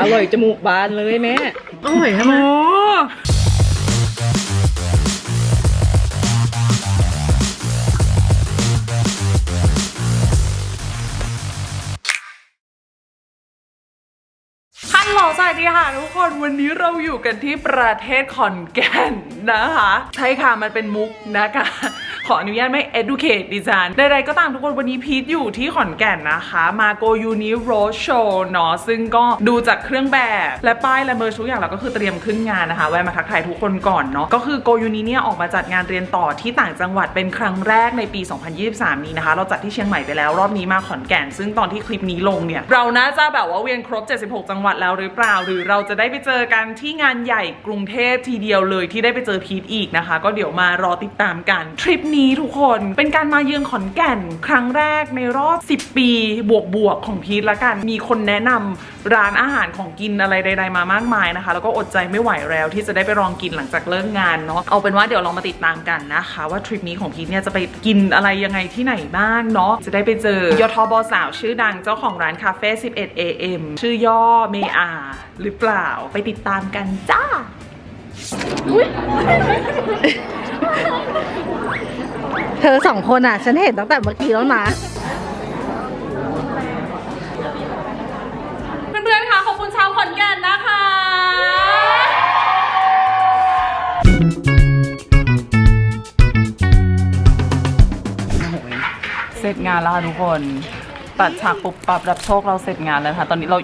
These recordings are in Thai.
อร่อยจมูกบานเลยแม่อร่อยใช่ไหมโอ้ฮัลโหลสวัสดีค่ะทุกคนวันนี้เราอยู่กันที่ประเทศขอนแก่นนะคะ ใช่ค่ะมันเป็นมุกนะคะ ขออนุญาตไม่ educate ดิฉันใดๆก็ตามทุกคนวันนี้พีทอยู่ที่ขอนแก่นนะคะมาโกยูนิโรโชเนาะซึ่งก็ดูจากเครื่องแบบ และป้ายและเมอร์ทุกอย่างเราก็คือเตรียมขึ้นงานนะคะแวะมาทักทายทุกคนก่อนเนาะก็คือโกยูนิเนี่ยออกมาจัดงานเรียนต่อที่ต่างจังหวัดเป็นครั้งแรกในปี 2023 นี้นะคะ เราจัดที่เชียงใหม่ไปแล้วรอบนี้มาขอนแก่น ซึ่งตอนที่คลิปนี้ลงเนี่ยเราน่าจะแบบว่าเวียนครบ 76 จังหวัดแล้วหรือเปล่า หรือเราจะได้ไปเจอกันที่งานใหญ่กรุงเทพทีเดียวเลยที่ได้ไปเจอพีทอีกนะคะ ก็เดี๋ยวมารอติดตามกันทริปนี้ทุกคนเป็นการมาเยือนขอนแก่นครั้งแรกในรอบ 10 ปีบวกบวกของพีทละกัน มีคนแนะนำร้านอาหารของกินอะไรใด ๆ มามากมายนะคะ แล้วก็อดใจไม่ไหวแล้วที่จะได้ไปลองกินหลังจากเลิกงานเนาะเอาเป็นว่าเดี๋ยวเรามาติดตามกันนะคะ ว่าทริปนี้ของพีทเนี่ยจะไปกินอะไรยังไงที่ไหนบ้างเนาะจะได้ไปเจอยทบสาวชื่อดังเจ้าของร้านคาเฟ่11 AM ชื่อย่อเมอาหรือเปล่าไปติดตามกันจ้า เธอสองคนอะ ฉันเห็นตั้งแต่เมื่อกี้แล้วนะ เพื่อนๆค่ะขอบคุณชาวขอนแก่นนะคะ เสร็จงานแล้วค่ะทุกคน ตัดฉากปุ๊บปับรับโชคเราเสร็จงานแล้วค่ะ ตอนนี้เรา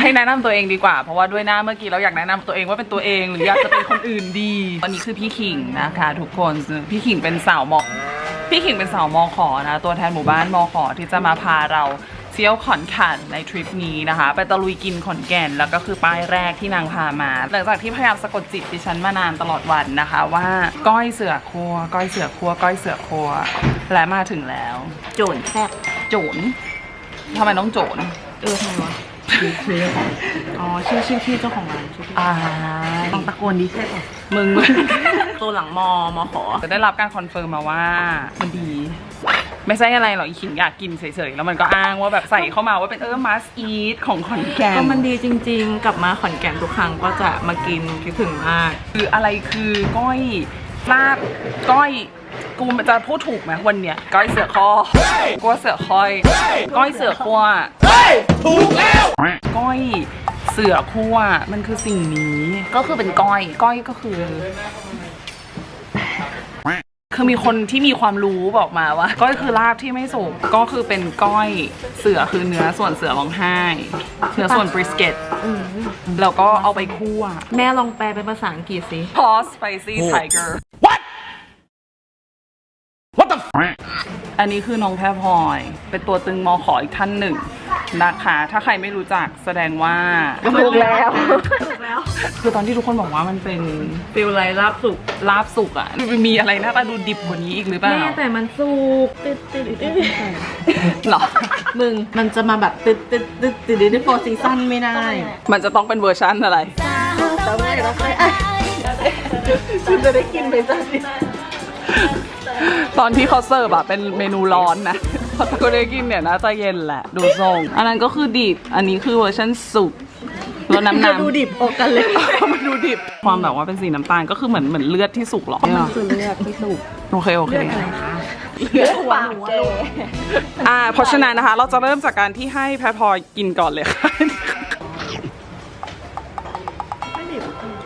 ให้แนะนำตัวเองดีกว่า เพราะว่าด้วยหน้าเมื่อกี้เราอยากแนะนำตัวเองว่าเป็นตัวเองหรืออยากจะเป็นคนอื่นดีวันนี้คือพี่ขิงนะคะ ทุกคนพี่ขิงเป็นสาวมอพี่ขิงเป็นสาวมอขอนะตัวแทนหมู่บ้านมอขอที่จะมาพาเราเที่ยวขอนแก่นในทริปนี้นะคะ ไปตะลุยกินขอนแก่นแล้วก็คือป้ายแรกที่นางพามา หลังจากที่พยายามสะกดจิตดิฉันมานานตลอดวันนะคะ ว่าก้อยเสือครัว ก้อยเสือครัว ก้อยเสือครัว และมาถึงแล้ว โจนแซ่บ โจนทำไมต้องโจนเออทำไมวะอ๋อชื่อชื่อพี่เจ้าของร้านชื่อพี่อ่าต้องตะโกนดีใช่ปะมึงตัวหลังมอมอขอจะได้รับการคอนเฟิร์มมาว่ามันดี ไม่ใช่อะไรหรอกอีขิงอยากกินเฉยๆ แล้วมันก็อ้างว่าแบบใส่เข้ามาว่าเป็นเออมัสอีทของขอนแก่นก็มันดีจริงๆ กลับมาขอนแก่นทุกครั้งก็จะมากินคิดถึงมาก คืออะไรคือก้อยลาบก้อย กูมันจะพูดถูกไหมวันเนี้ยก้อยเสือคอกัวเสือคอย ก้อยเสือคั่วก้อยเสือคั่วมันคือสิ่งนี้ ก็คือเป็นก้อย ก้อยก็คือ คือมีคนที่มีความรู้บอกมาว่า ก้อยคือลาบที่ไม่สุกก็คือเป็นก้อยเสือคือเนื้อส่วนเสือร้องไห้เนื้อส่วนบริสเกตแล้วก็เอาไปคั่ว แม่ลองแปลเป็นภาษาอังกฤษสิพอ spicy tiger What the f? อันนี้คือน้องแพรพลอย เป็นตัวตึงมอขออีกท่านหนึ่งนะคะ ถ้าใครไม่รู้จักแสดงว่าถูกแล้วคือตอนที่ทุกคนบอกว่ามันเป็นฟิลไรลาบสุกลาบสุกอะมันมีอะไรหน้าตาดูดิบกว่านี้อีกหรือเปล่าแม่แต่มันสุกติดติดติดหรอมึงมันจะมาแบบติดติดติดติดติดโฟร์ซีซั่นไม่ได้ มันจะต้องเป็นเวอร์ชันอะไรต้องไม่ต้องไม่อะคุณจะได้กินไหมจ๊ะ ตอนที่เขาเสิร์ฟอะเป็นเมนูร้อนนะพอตะโกได้กินเนี่ยน่าจะเย็นแหละ ดูทรง อันนั้นก็คือดิบ อันนี้คือเวอร์ชันสุกรสน้ำจะน้ำดูดิบออกกันเลยมันดูดิบ ความแบบว่าเป็นสีน้ำตาลก็คือเหมือนเหมือนเลือดที่สุกเหรอคือเลือกที่สุก โอเคโอเคเลือกหัวหนูอะอ่า เพราะฉะนั้นนะคะ เราจะเริ่มจากการที่ให้แพรพลอยกินก่อนเลยค่ะ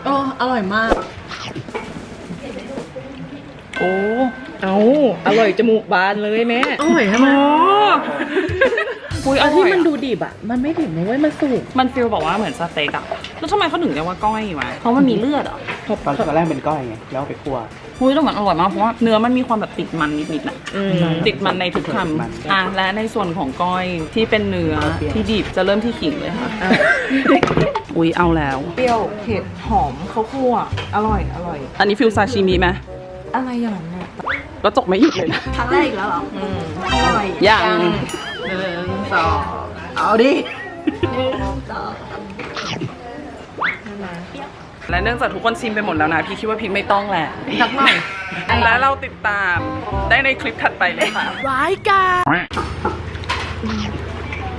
โอ้อร่อยมาก โอ้ เอาอร่อยจมูกบานเลยแม่อร่อยใช่ไหมคุยออันร่ที่อยมันอะดูดิบอะ มันไม่ดิบนะเว้ยมันสุก มันฟีลบอกว่าเหมือนสเต็กอะแล้วทำไมเขาถึงเรียกว่าก้อยวะเพราะมันมีเลือดเหรอตอนตอนแรกเป็นก้อยไงแล้วเอาไปคั่วคุยแล้วเหมือนอร่อยมากเพราะว่าเนื้อมันมีความแบบติดมันนิดๆนะ อืมติดมันในทุกคติดมันำอะและในส่วนของก้อยที่เป็นเนื้อที่ดิบจะเริ่มที่ขิงเลยค่ะอุ้ยเอาแล้ว เปรี้ยว เผ็ด หอมข้าวคั่ว อร่อย อร่อย อันนี้ฟิลซาชิมิไหมอะไรอย่างนั้นอะ ก็จกไม่หยุดเลยนะครั้งแรกอีกแล้วเหรออืมอร่อยยังหนึ่งสองเอาดิ และเนื่องจากทุกคนชิมไปหมดแล้วนะ พี่คิดว่าพี่ไม่ต้องแหละสักหน่อย และเราติดตามได้ในคลิปถัดไปเลยค่ะ ร้ายกา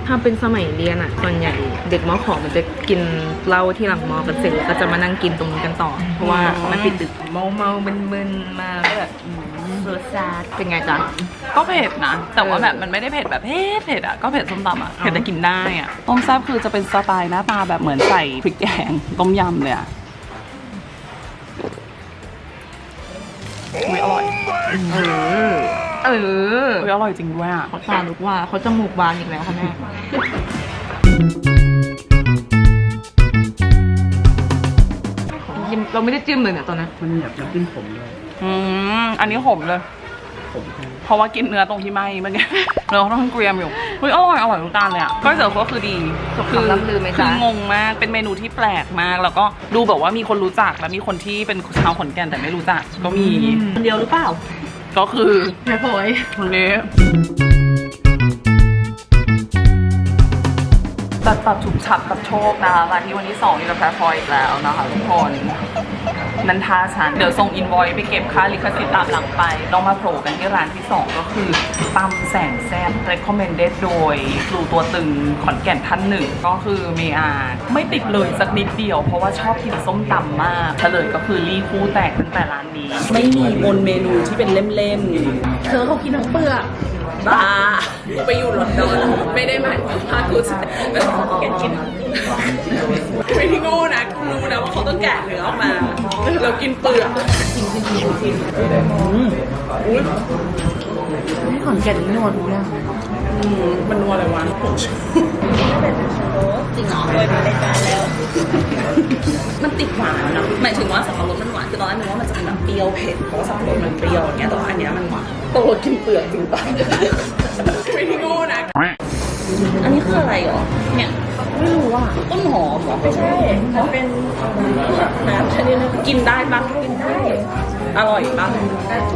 ถ้าเป็นสมัยเรียนอะส่วนใหญ่เด็กมอขอมันจะกินเหล้าที่หลังมอกันเสร็จแล้วก็จะมานั่งกินตรงนี้กันต่อ เพราะว่ามันปิดดึก เมาเมาๆมึนๆมาก็แบบ รสชาติเป็นไงจ๊ะ ก็เผ็ดนะ แต่ว่าแบบมันไม่ได้เผ็ดแบบเผ็ดเผ็ดอะ ก็เผ็ดส้มตำอะ เผ็ดแต่กินได้อะ ต้มแซ่บคือจะเป็นสไตล์หน้าตาแบบเหมือนใส่พริกแกงต้มยำเลยอะอุ้ยอร่อย เออ เอออุ้ยอร่อยจริงด้วยอะเขาตาลุกว่าเขาจมูกบานอีกแล้วค่ะแม่ยิ้มเราไม่ได้จิ้มเลยเนี่ยตอนนั้นมันมีแบบน้ำจิ้มผมด้วยอืม อันนี้ขมเลยผมเพราะว่ากินเนื้อตรงที่ไหม้เมื่อกี้เนื้อเขาต้องเกรียมอยู่เฮ้ยอร่อยอร่อยทุกจานเลยอะก็เสิร์ฟก็คือดีสมคำล่ำลือไหมคืจ๊ะองงมากเป็นเมนูที่แปลกมาก แล้วก็ดูแบบว่ามีคนรู้จักและมีคนที่เป็นชาวขอนแก่นแต่ไม่รู้จักก็มีคนเดียวหรือเปล่าก็คือแม่พลอยคนนี้ตัดตัดฉุบฉับกับโชคนะคะมาที่วันที่2อยู่กับแพรพลอยอีกแล้วนะคะทุกคน นันทาฉัน เดี๋ยวส่งอินวอยไปเก็บค่าลิขสิทธิ์ตามหลังไป ต้องมาโผล่กันที่ร้านที่ 2 ก็คือตำแสนแซ่บ recommended โดยครูตัวตึงขอนแก่นท่านหนึ่ง ก็คือเมอาไม่ติดเลยสักนิดเดียว เพราะว่าชอบกินส้มตำมากเฉลยก็คือรีคู่แตกตั้งแต่ร้านนี้ ไม่มีบนเมนูที่เป็นเล่มๆเธอเขากินทั้งเปลือก บ้าไปอยู่ลอนดอนไม่ได้หมายความว่ากูจะแบบแกะกินไม่ที่โง่นะกูรู้นะว่าเขาต้องแกะเนื้อออกมา เรากินเปลือก ให้ขอนแก่นนวดรู้ยังอืมมันนัวอะไรวะจริงเหรอมันติดหวานนะหมายถึงว่าสับปะรดมันหวานคือตอนแรกนึกว่ามันจะเป็นแบบเปรี้ยวเผ็ดเพราะว่าสับปะรดมันเปรี้ยวอย่างเงี้ยแต่ว่าอันเนี้ยมันหวานตกลงกินเปลือกจริงปะไม่ที่โง่นะอันนี้คืออะไรหรอเนี่ย ไม่รู้อะต้นหอมเหรอไม่ใช่มันเป็นน้ำชนิดนึงกินได้ปะกินได้ อร่อยปะ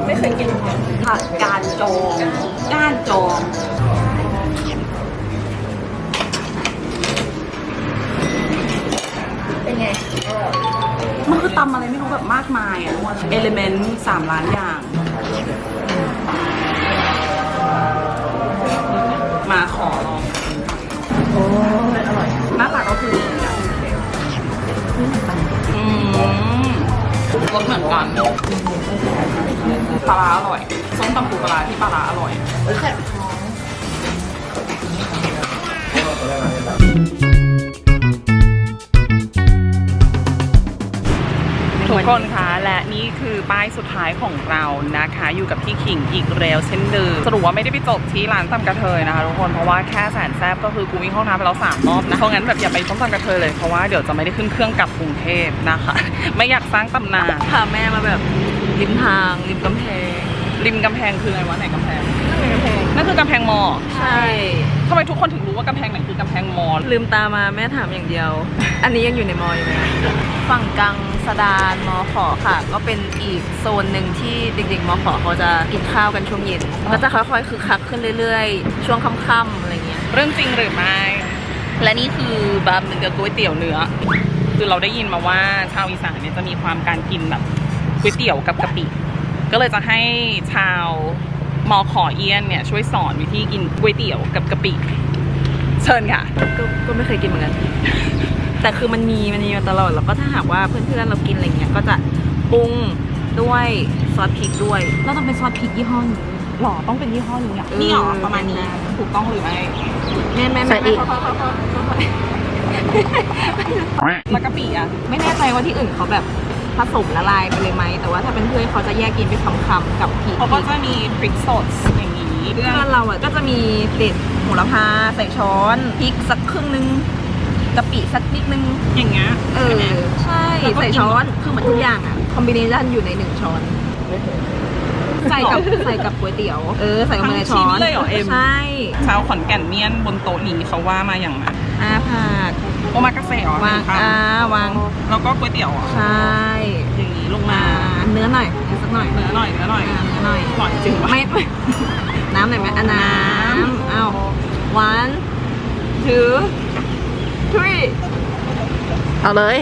ไม่เคยกินผักกาดจองก้านจองเป็นไงมันคือตำอะไรไม่รู้แบบมากมายอะเอลิเมนต์สามล้านอย่าง อืมรสเหมือนกันปลาร้าอร่อยส้มตำปูปลาร้าที่ปลาร้าอร่อยแซ่บทุ กคนคะและนี่คือป้ายสุดท้ายของเรานะคะ อยู่กับพี่ขิงอีกแล้วเช่นเดิมสรุปว่าไม่ได้ไปจบที่ร้านตำกระเทยนะคะทุกคนเพราะว่าแค่แสนแซบก็คือกูวิ่งห้องน้ำไปแล้วสามรอบนะเพราะงั้นแบบอย่าไปต้มตำกระเทยเลยเพราะว่าเดี๋ยวจะไม่ได้ขึ้นเครื่องกลับกรุงเทพนะคะ ไม่อยากสร้างตำนานพาแม่มาแบบริมทางริมกำแพงริมกำแพงคือไงวะไหนกำแพงกำแพง นั่นคือกำแพงมอใช่ ทำไมทุกคนถึงรู้ว่ากำแพงไหนคือกำแพงมอลืมตามาแม่ถามอย่างเดียว อันนี้ยังอยู่ในมออยู่ไหมฝั่งกลางสะดานมอขอค่ะ ก็เป็นอีกโซนหนึ่งที่เด็กๆมอขอเขาจะกินข้าวกันช่วงเย็นก็จะค่อยๆคึกคักขึ้นเรื่อยๆ ช่วงค่ำๆอะไรเงี้ย เรื่องจริงหรือไม่ และนี่คือบะหมี่กับก๋วยเตี๋ยวเนื้อ คือเราได้ยินมาว่าชาวอีสานเนี่ยจะมีความการกินแบบก๋วยเตี๋ยวกับกะปิ ก็เลยจะให้ชาว มอขอเอียนเนี่ยช่วยสอนวิธีกินก๋วยเตี๋ยวกับกะปิ เชิญค่ะ ก็ก็ไม่เคยกินเหมือนกัน แต่คือมันมีมันมีมาตลอดแล้วก็ถ้าหากว่าเพื่อนๆเรากินอะไรเงี้ยก็จะปรุงด้วยซอสพริกด้วยเราต้องเป็นซอสพริกยี่ห้อนี้หรอต้องเป็นยี่ห้อนี้อะเออนี่หรอประมาณนี้ถูกต้องหรือไม่แม่แม่ใส่แม่อีกค่อยๆค่อยๆค่อยๆแล้วกะปิอะ ไม่แน่ใจว่าที่อื่นเขาแบบ ผสมละลายไปเลยไหม แต่ว่าถ้าเป็นเพื่อนเขาจะแยกกินเป็นคำๆกับพริกเขาก็จะมีพริกสดอย่างนี้เพื่อนเราอะก็จะมีเด็ดโหระพาใส่ช้อนพริกสักครึ่งนึงกะปิสักนิดนึงอย่างเงี้ยเออใช่แล้วก็กินใส่ช้อนคือเหมือนทุกอย่างอะคอมบิเนชันอยู่ในหนึ่งช้อน ใส่กับใส่กับก๋วยเตี๋ยว เออ ใส่ลงไปในช้อนทั้งชิ้นเลยเหรอเอ็ม ใช่ชาวขอนแก่นเมียนบนโต๊ะนี้เขาว่ามาอย่างไรอาผักโอมากาเสะเหรอวางข้อ่าวาง แล้วก็ก๋วยเตี๋ยวเหรอใช่อย่างนี้ลงมามาเนื้อหน่อยเนื้อสักหน่อยเนื้อหน่อยเนื้อหน่อยอ่าเนื้อหน่อยหวานจริงปะไม่ไม่ น้ำหน่อยไหมอะน้ำเอา one two three เอาเลย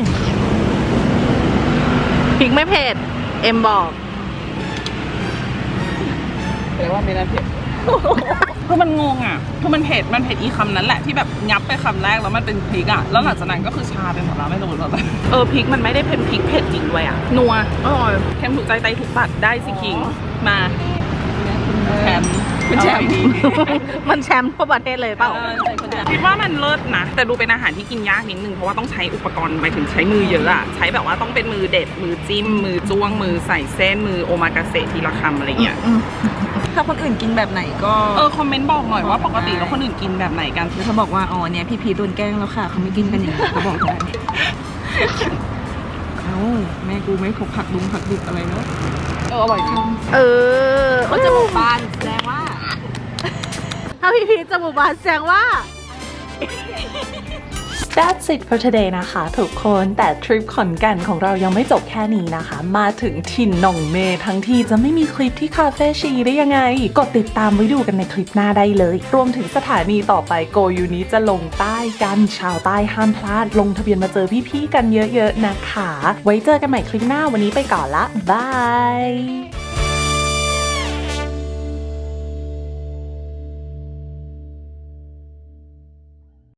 พริกไม่เผ็ด เอ็มบอก แปลว่าไม่น่าเผ็ดคือมันงงอะคือมันเผ็ดมันเผ็ดอีคำนั้นแหละที่แบบงับไปคำแรกแล้วมันเป็นพริกอะแล้วหลังจากนั้นก็คือชาไปหมดแล้วไม่รู้แบบเออพริกมันไม่ได้เป็นพริกเผ็ดจริงด้วยอะนัวอร่อยเค็มถูกใจไตถูกปากได้สิคิงมาแชมป์ เป็นแชมป์มันแชมป์ทั่วประเทศเลยเปล่าคิดว่ามันเลิศนะ แต่ดูเป็นอาหารที่กินยากนิดนึง เพราะว่าต้องใช้อุปกรณ์ไปถึงใช้มือเยอะอะใช้แบบว่าต้องเป็นมือเด็ด มือจิ้ม มือจ้วง มือใส่เส้น มือโอมากาเสะทีละคำอะไรเงี้ยถ้าคนอื่นกินแบบไหนก็เออคอมเมนต์บอกหน่อยว่าปกติแล้วคนอื่นกินแบบไหนกันคือเขาบอกว่าอ๋อเนี่ยพี่พีชโดนแกล้งแล้วค่ะเขาไม่กินกันอย่างนี้เขาบอกได้เอ้าแม่กูไม่พกผักดุงผักดิบอะไรเนาะเอออร่อยจริงเออเขาจะหมู่บ้านแสดงว่า ถ้าพี่พีชจะหมู่บานแสดงว่า That's it for today นะคะทุกคนแต่ทริปขอนแก่นของเรายังไม่จบแค่นี้นะคะ มาถึงถิ่นหนองเมทั้งที่จะไม่มีคลิปที่คาเฟ่ชีได้ยังไง กดติดตามไว้ดูกันในคลิปหน้าได้เลย รวมถึงสถานีต่อไปโกยูนี้จะลงใต้กันชาวใต้ห้ามพลาด ลงทะเบียนมาเจอพี่ๆกันเยอะๆนะคะ ไว้เจอกันใหม่คลิปหน้าวันนี้ไปก่อนละบาย